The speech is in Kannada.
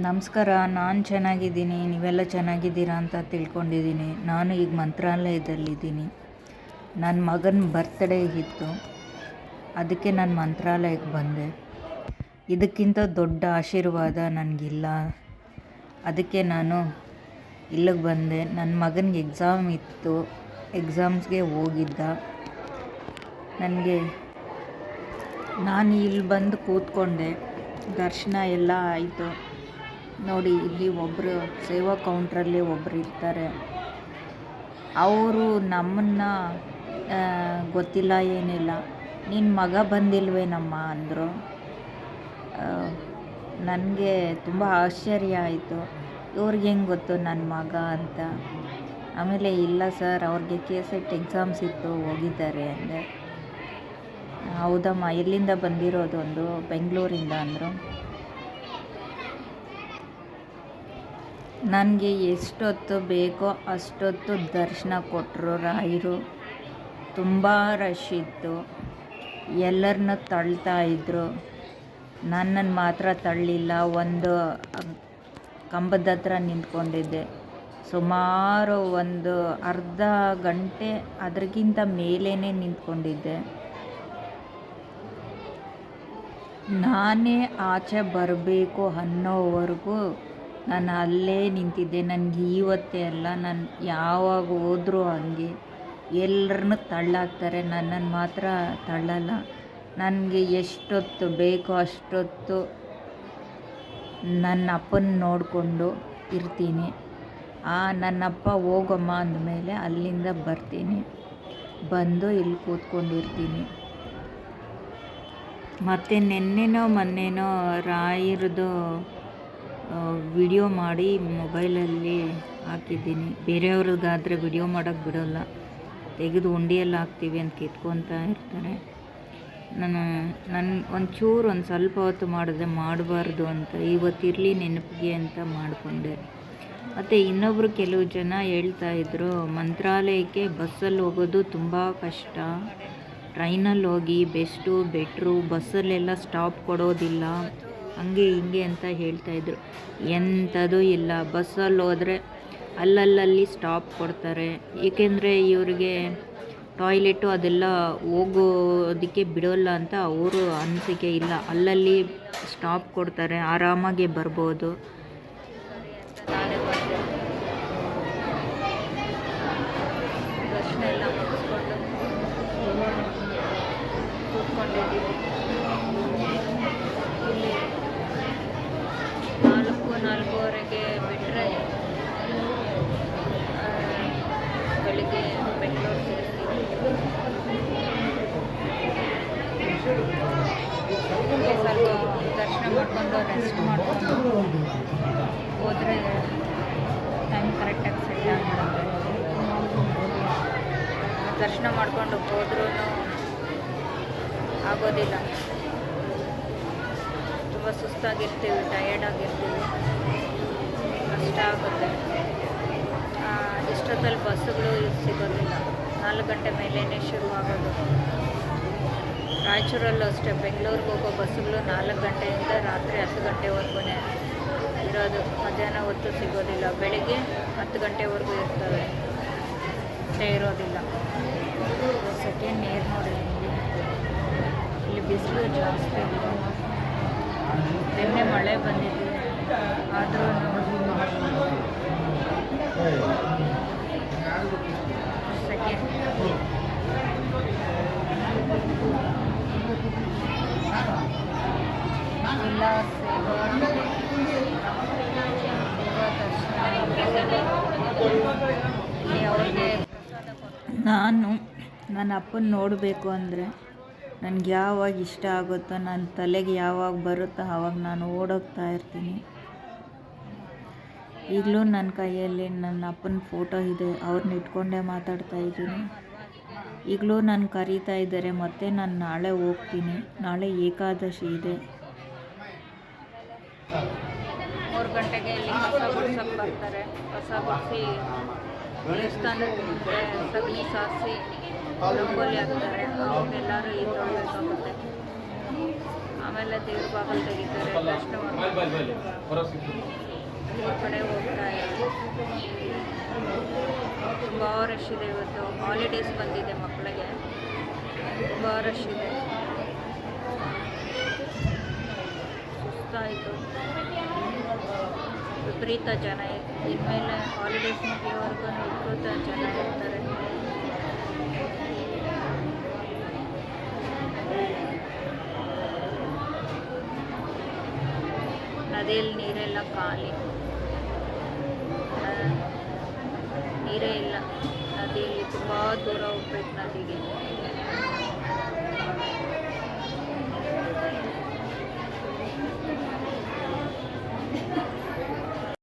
ನಮಸ್ಕಾರ, ನಾನು ಚೆನ್ನಾಗಿದ್ದೀನಿ, ನೀವೆಲ್ಲ ಚೆನ್ನಾಗಿದ್ದೀರಾ ಅಂತ ತಿಳ್ಕೊಂಡಿದ್ದೀನಿ. ನಾನು ಈಗ ಮಂತ್ರಾಲಯದಲ್ಲಿದ್ದೀನಿ. ನನ್ನ ಮಗನ ಬರ್ತ್ಡೇ ಇತ್ತು. ಅದಕ್ಕೆ ನಾನು ಮಂತ್ರಾಲಯಕ್ಕೆ ಬಂದೆ. ಇದಕ್ಕಿಂತ ದೊಡ್ಡ ಆಶೀರ್ವಾದ ನನಗಿಲ್ಲ. ಅದಕ್ಕೆ ನಾನು ಇಲ್ಲಿಗೆ ಬಂದೆ. ನನ್ನ ಮಗನಿಗೆ ಎಕ್ಸಾಮ್ ಇತ್ತು. ಎಕ್ಸಾಮ್ಸ್ಗೆ ಹೋಗಿದ್ದ. ನನಗೆ ನಾನು ಇಲ್ಲಿ ಬಂದು ಕೂತ್ಕೊಂಡೆ. ದರ್ಶನ ಎಲ್ಲ ಆಯಿತು. ನೋಡಿ, ಇಲ್ಲಿ ಒಬ್ಬರು ಸೇವಾ ಕೌಂಟ್ರಲ್ಲಿ ಒಬ್ಬರು ಇರ್ತಾರೆ. ಅವರು ನಮ್ಮನ್ನು ಗೊತ್ತಿಲ್ಲ, ಏನಿಲ್ಲ. ನಿನ್ನ ಮಗ ಬಂದಿಲ್ವೇನಮ್ಮ ಅಂದರು. ನನಗೆ ತುಂಬ ಆಶ್ಚರ್ಯ ಆಯಿತು. ಇವ್ರಿಗೆ ಹೆಂಗೆ ಗೊತ್ತು ನನ್ನ ಮಗ ಅಂತ? ಆಮೇಲೆ, ಇಲ್ಲ ಸರ್, ಅವ್ರಿಗೆ ಕೆ ಸೆಟ್ ಎಕ್ಸಾಮ್ಸ್ ಇತ್ತು, ಹೋಗಿದ್ದಾರೆ, ಅಂದೆ. ಹೌದಮ್ಮ, ಎಲ್ಲಿಂದ ಬಂದಿರೋದೊಂದು ಬೆಂಗಳೂರಿಂದ ಅಂದರು. ನನಗೆ ಎಷ್ಟೊತ್ತು ಬೇಕೋ ಅಷ್ಟೊತ್ತು ದರ್ಶನ ಕೊಟ್ಟರು ರಾಯರು ತುಂಬ ರಶ್ ಇತ್ತು. ಎಲ್ಲರನ್ನ ತಳ್ತಾ ಇದ್ದರು ನನ್ನನ್ನು ಮಾತ್ರ ತಳ್ಳಿಲ್ಲ, ಒಂದು ಕಂಬದ ಹತ್ರ ನಿಂತ್ಕೊಂಡಿದ್ದೆ. ಸುಮಾರು ಒಂದು ಅರ್ಧ ಗಂಟೆ ಅದಕ್ಕಿಂತ ಮೇಲೇ ನಿಂತ್ಕೊಂಡಿದ್ದೆ. ನಾನೇ ಆಚೆ ಬರಬೇಕು ಅನ್ನೋವರೆಗೂ ನಾನು ಅಲ್ಲೇ ನಿಂತಿದ್ದೆ, ನನಗೆ ಇವತ್ತೇ ಅಲ್ಲ, ನಾನು ಯಾವಾಗ ಹೋದರೂ ಹಂಗೆ. ಎಲ್ಲರನ್ನು ತಳ್ಳಾಕ್ತಾರೆ ನನ್ನನ್ನು ಮಾತ್ರ ತಳ್ಳಲ್ಲ. ನನಗೆ ಎಷ್ಟೊತ್ತು ಬೇಕೋ ಅಷ್ಟೊತ್ತು ನನ್ನ ಅಪ್ಪನ ನೋಡಿಕೊಂಡು ಇರ್ತೀನಿ. ಆ ನನ್ನಪ್ಪ ಹೋಗಮ್ಮ ಅಂದಮೇಲೆ ಅಲ್ಲಿಂದ ಬರ್ತೀನಿ. ಬಂದು ಇಲ್ಲಿ ಕೂತ್ಕೊಂಡಿರ್ತೀನಿ. ಮತ್ತು ನಿನ್ನೆನೋ ಮೊನ್ನೆನೋ ರಾಯರದು ವಿಡಿಯೋ ಮಾಡಿ ಮೊಬೈಲಲ್ಲಿ ಹಾಕಿದ್ದೀನಿ. ಬೇರೆಯವ್ರಿಗಾದರೆ ವಿಡಿಯೋ ಮಾಡೋಕ್ಕೆ ಬಿಡೋಲ್ಲ. ತೆಗೆದು ಉಂಡಿಯಲ್ಲಿ ಹಾಕ್ತೀವಿ ಅಂತ ಕಿತ್ಕೊತಾ ಇರ್ತಾರೆ. ನಾನು ನನ್ನ ಒಂಚೂರು ಒಂದು ಸ್ವಲ್ಪ ಹೊತ್ತು ಮಾಡಿದೆ ಮಾಡಬಾರ್ದು ಅಂತ ಇವತ್ತಿರಲಿ ನೆನಪಿಗೆ ಅಂತ ಮಾಡಿಕೊಂಡೆ. ಮತ್ತು ಇನ್ನೊಬ್ಬರು ಕೆಲವು ಜನ ಹೇಳ್ತಾ ಇದ್ದರು ಮಂತ್ರಾಲಯಕ್ಕೆ ಬಸ್ಸಲ್ಲಿ ಹೋಗೋದು ತುಂಬ ಕಷ್ಟ. ಟ್ರೈನಲ್ಲಿ ಹೋಗಿ ಬೆಸ್ಟು, ಬೆಟ್ರು, ಬಸ್ಸಲ್ಲೆಲ್ಲ ಸ್ಟಾಪ್ ಕೊಡೋದಿಲ್ಲ. ಹಂಗೆ ಹಿಂಗೆ ಅಂತ ಹೇಳ್ತಾಯಿದ್ರು ಎಂಥದೂ ಇಲ್ಲ. ಬಸ್ಸಲ್ಲಿ ಹೋದರೆ ಅಲ್ಲಲ್ಲಲ್ಲಿ ಸ್ಟಾಪ್ ಕೊಡ್ತಾರೆ. ಏಕೆಂದರೆ ಇವರಿಗೆ ಟಾಯ್ಲೆಟು ಅದೆಲ್ಲ ಹೋಗೋದಕ್ಕೆ ಬಿಡೋಲ್ಲ ಅಂತ ಅವರು ಅನಿಸಿಕೆ ಇಲ್ಲ. ಅಲ್ಲಲ್ಲಿ ಸ್ಟಾಪ್ ಕೊಡ್ತಾರೆ. ಆರಾಮಾಗಿ ಬರ್ಬೋದು ಇಲ್ಲಿ ನಾಲ್ಕು ನಾಲ್ಕೂವರೆಗೆ ಬಿಟ್ಟರೆ ಬೆಳಿಗ್ಗೆ ಬೆಂಗಳೂರು ಸೇರ್ತೀವಿ ಸ್ವಲ್ಪ ದರ್ಶನ ಮಾಡಿಕೊಂಡು ರೆಸ್ಟ್ ಮಾಡಿಕೊಂಡು ಹೋದರೆ ಟೈಮ್ ಕರೆಕ್ಟಾಗಿ ಸೆಟ್ ಆಗಿಬಿಡುತ್ತೆ ದರ್ಶನ ಮಾಡಿಕೊಂಡು ಹೋದ್ರೂ ಆಗೋದಿಲ್ಲ. ಸುಸ್ತಾಗಿರ್ತೀವಿ ಟಯರ್ಡ್ ಆಗಿರ್ತೀವಿ. ಕಷ್ಟ ಆಗುತ್ತೆ. ಇಷ್ಟೊತ್ತಲ್ಲಿ ಬಸ್ಸುಗಳು ಸಿಗೋದಿಲ್ಲ. ನಾಲ್ಕು ಗಂಟೆ ಮೇಲೇ ಶುರುವಾಗೋದು ರಾಯಚೂರಲ್ಲೂ ಅಷ್ಟೇ, ಬೆಂಗಳೂರಿಗೆ ಹೋಗೋ ಬಸ್ಸುಗಳು ನಾಲ್ಕು ಗಂಟೆಯಿಂದ ರಾತ್ರಿ ಹತ್ತು ಗಂಟೆವರೆಗೂ ಇರೋದು. ಮಧ್ಯಾಹ್ನ ಹೊತ್ತು ಸಿಗೋದಿಲ್ಲ. ಬೆಳಿಗ್ಗೆ ಹತ್ತು ಗಂಟೆವರೆಗೂ ಇರ್ತವೆ. ಅಷ್ಟೇ ಇರೋದಿಲ್ಲ. ಸೆಕೆಂಡ್ ನೀರು ನೋಡಿ ಇಲ್ಲಿ ಬಿಸಿಲು ಜಾಸ್ತಿ ನಿನ್ನೆ ಮಳೆ ಬಂದಿದೆ. ಆದರೂ ಇಲ್ಲ ನಾನು ನನ್ನ ಅಪ್ಪನ ನೋಡಬೇಕು ಅಂದರೆ ನನಗೆ ಯಾವಾಗ ಇಷ್ಟ ಆಗುತ್ತೋ ನನ್ನ ತಲೆಗೆ ಯಾವಾಗ ಬರುತ್ತೋ ಆವಾಗ ನಾನು ಓಡೋಗ್ತಾ ಇರ್ತೀನಿ. ಈಗಲೂ ನನ್ನ ಕೈಯಲ್ಲಿ ನನ್ನ ಅಪ್ಪನ ಫೋಟೋ ಇದೆ ಅವ್ರನ್ನ ಇಟ್ಕೊಂಡೇ ಮಾತಾಡ್ತಾ ಇದ್ದೀನಿ. ಈಗಲೂ ನಾನು ಕರೀತಾ ಇದ್ದಾರೆ, ಮತ್ತೆ ನಾನು ನಾಳೆ ಹೋಗ್ತೀನಿ. ನಾಳೆ ಏಕಾದಶಿ ಇದೆ. ಗಂಟೆಗೆ ರಂಗೋಲಿ ಹಾಕ್ತಾರೆ. ಅವಾಗೆಲ್ಲರೂ ಈ ತೊಗೊಳ್ಬೇಕಾಗುತ್ತೆ ಆಮೇಲೆ ದೇವ್ರ ಬಾಗಿಲು ತೆಗಿತಾರೆ ದರ್ಶನ ಈ ಕಡೆ ಹೋಗ್ತಾ ತುಂಬ ರಶ್ ಇದೆ ಇವತ್ತು. ಹಾಲಿಡೇಸ್ ಬಂದಿದೆ ಮಕ್ಕಳಿಗೆ. ತುಂಬ ರಶ್ ಇದೆ. ಸುಸ್ತಾಯಿತು. ವಿಪರೀತ ಜನ ಇನ್ಮೇಲೆ ಹಾಲಿಡೇಸ್ ಮುಗಿಯೋವರೆಗೂ ವಿಪರೀತ ಜನ ಇರ್ತಾರೆ. ನದಿಯಲ್ಲಿ ನೀರೆಲ್ಲ ಖಾಲಿ. ನೀರೇ ಇಲ್ಲ. ನದಿಯಲ್ಲಿ ತುಂಬ ದೂರ ಹೋಗ್ಬೇಕು ನದಿಗೆ.